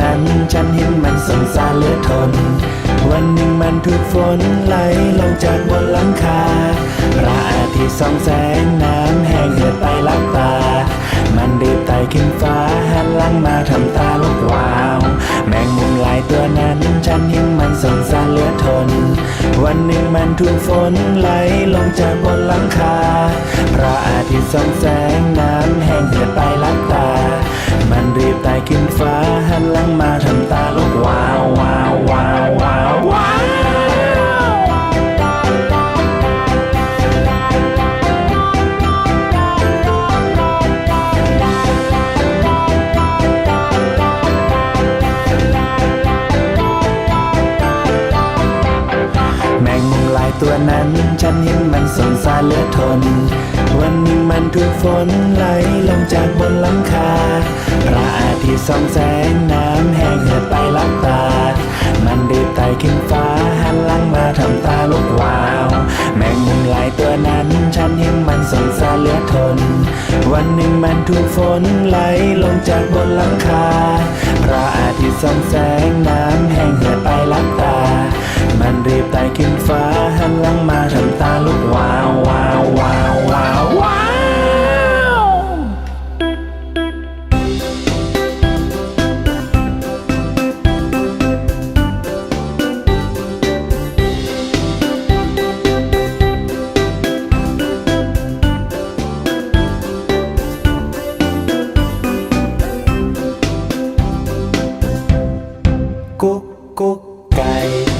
นั้น ฉันเห็นมันสงสารเหลือทน วันหนึ่งมันถูกฝนไหลลงจากบนหลังคาพระอาทิตย์ส่องแสงน้ำแห้งเหือดไปลับตา มันรีบไต่ขึ้นฟ้าหันหลังมาทำตาลุกวาว แมงมุมหลายตัวนั้น ฉันเห็นมันสงสารเหลือทน วันหนึ่งมันถูกฝนไหลลงจากบนหลังคา นั้น ฉันเห็นมันสงสารเหลือทน วันหนึ่งมันถูกฝนไหลลงจากบนหลังคา พระอาทิตย์ส่องแสงน้ำแห้งเหือดไปลับตา มันรีบไต่ขึ้นฟ้าหันหลังมาทำตาลุกวาว แมงมุมหลายตัวนั้น ฉันเห็นมันสงสารเหลือทน วันหนึ่งมันถูกฝนไหลลงจากบนหลังคา พระอาทิตย์ส่องแสงน้ำแห้งเหือดไปลับตา มันรีบไต่ขึ้นฟ้า หันหลังมาทำตาลุกวาววาววาววาววาวกุ๊กกุ๊กไก่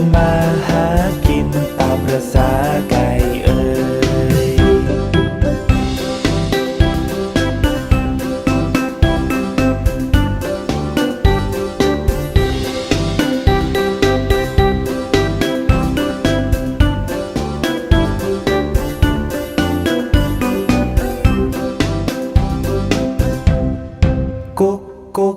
ำมาหากินตามประษาไก่เอ่ยกุ๊กกุ๊ก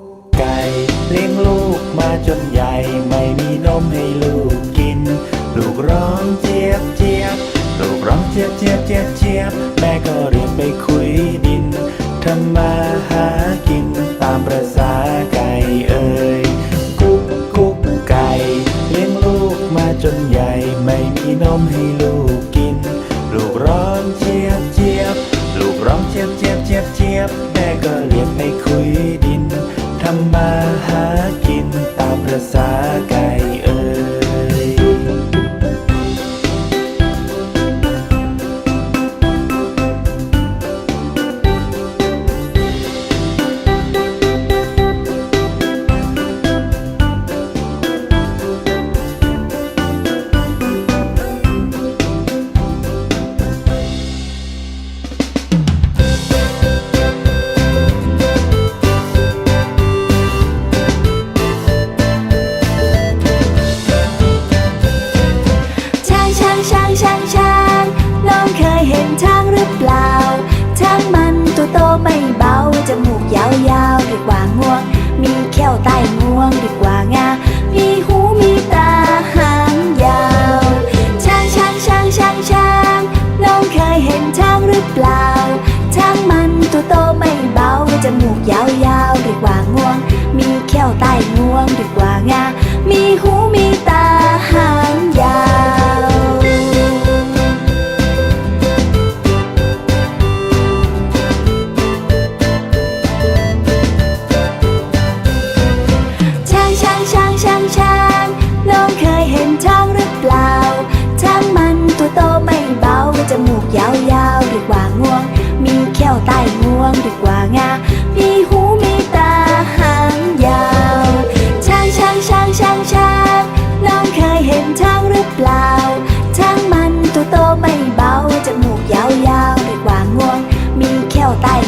เจี๊ยบเจี๊ยบลูกร้องเจี๊ยบเจี๊ยบเจี๊ยบเจี๊ยบแม่ก็เรียกไปคุยดินทำมาหากินตามประษาไก่เอ่ยกุ๊กกุ๊กไก่เลี้ยงลูกมาจนใหญ่ไม่มีนมให้ลูกกิน ลูกร้องเจี๊ยบเจี๊ยบลูกร้องเจี๊ยบเจี๊ยบเจี๊ยบเจี๊ยบ เห็นช้างหรือเปล่า ใต้